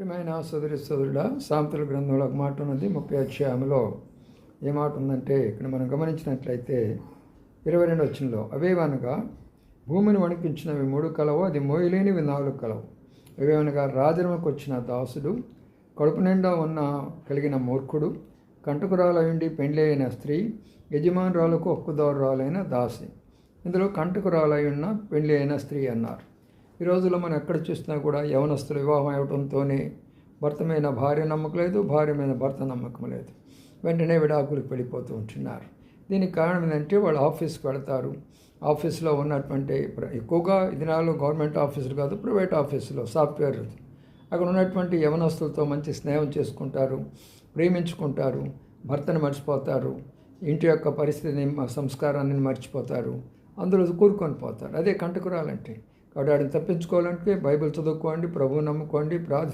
ప్రియమైన సోదరి సోదరుడ సాంతల గ్రంథంలో ఒక మాట ఉన్నది ముప్పై అధ్యాయంలో ఏ మాట ఉందంటే ఇక్కడ మనం గమనించినట్లయితే ఇరవై రెండు వచ్చినలో అవేవనగా భూమిని వణికించినవి మూడు కలవు అది మోయలేనివి నాలుగు కలవు. అవేవనగా రాజరమకు వచ్చిన దాసుడు కడుపు నిండా ఉన్న కలిగిన మూర్ఖుడు కంటకురాలయుండి పెండ్లి అయిన స్త్రీ యజమానురాలకు ఒక్కదారురాలైన దాసి. ఇందులో కంటకురాలై ఉన్న పెండ్లి అయిన స్త్రీ అన్నారు. ఈ రోజుల్లో మనం ఎక్కడ చూసినా కూడా యవనస్తులు వివాహం అవడంతోనే భర్త మీద భార్య నమ్మకం లేదు భార్య మీద భర్త నమ్మకం లేదు. వెంటనే విడాకులకు వెళ్ళిపోతూ ఉంటున్నారు. దీనికి కారణం ఏంటంటే వాళ్ళు ఆఫీస్కి వెళతారు. ఆఫీస్లో ఉన్నటువంటి ఎక్కువగా ఈ గవర్నమెంట్ ఆఫీసులు కాదు ప్రైవేట్ ఆఫీసులో సాఫ్ట్వేర్ అక్కడ ఉన్నటువంటి యవనస్తులతో మంచి స్నేహం చేసుకుంటారు ప్రేమించుకుంటారు భర్తను మర్చిపోతారు ఇంటి యొక్క పరిస్థితిని సంస్కారాన్ని మర్చిపోతారు అందులో కూరుకొని పోతారు. అదే కంటకురాలంటే కాబట్టి వాడిని తప్పించుకోవాలంటే బైబిల్ చదువుకోండి ప్రభువు నమ్ముకోండి ప్రార్థన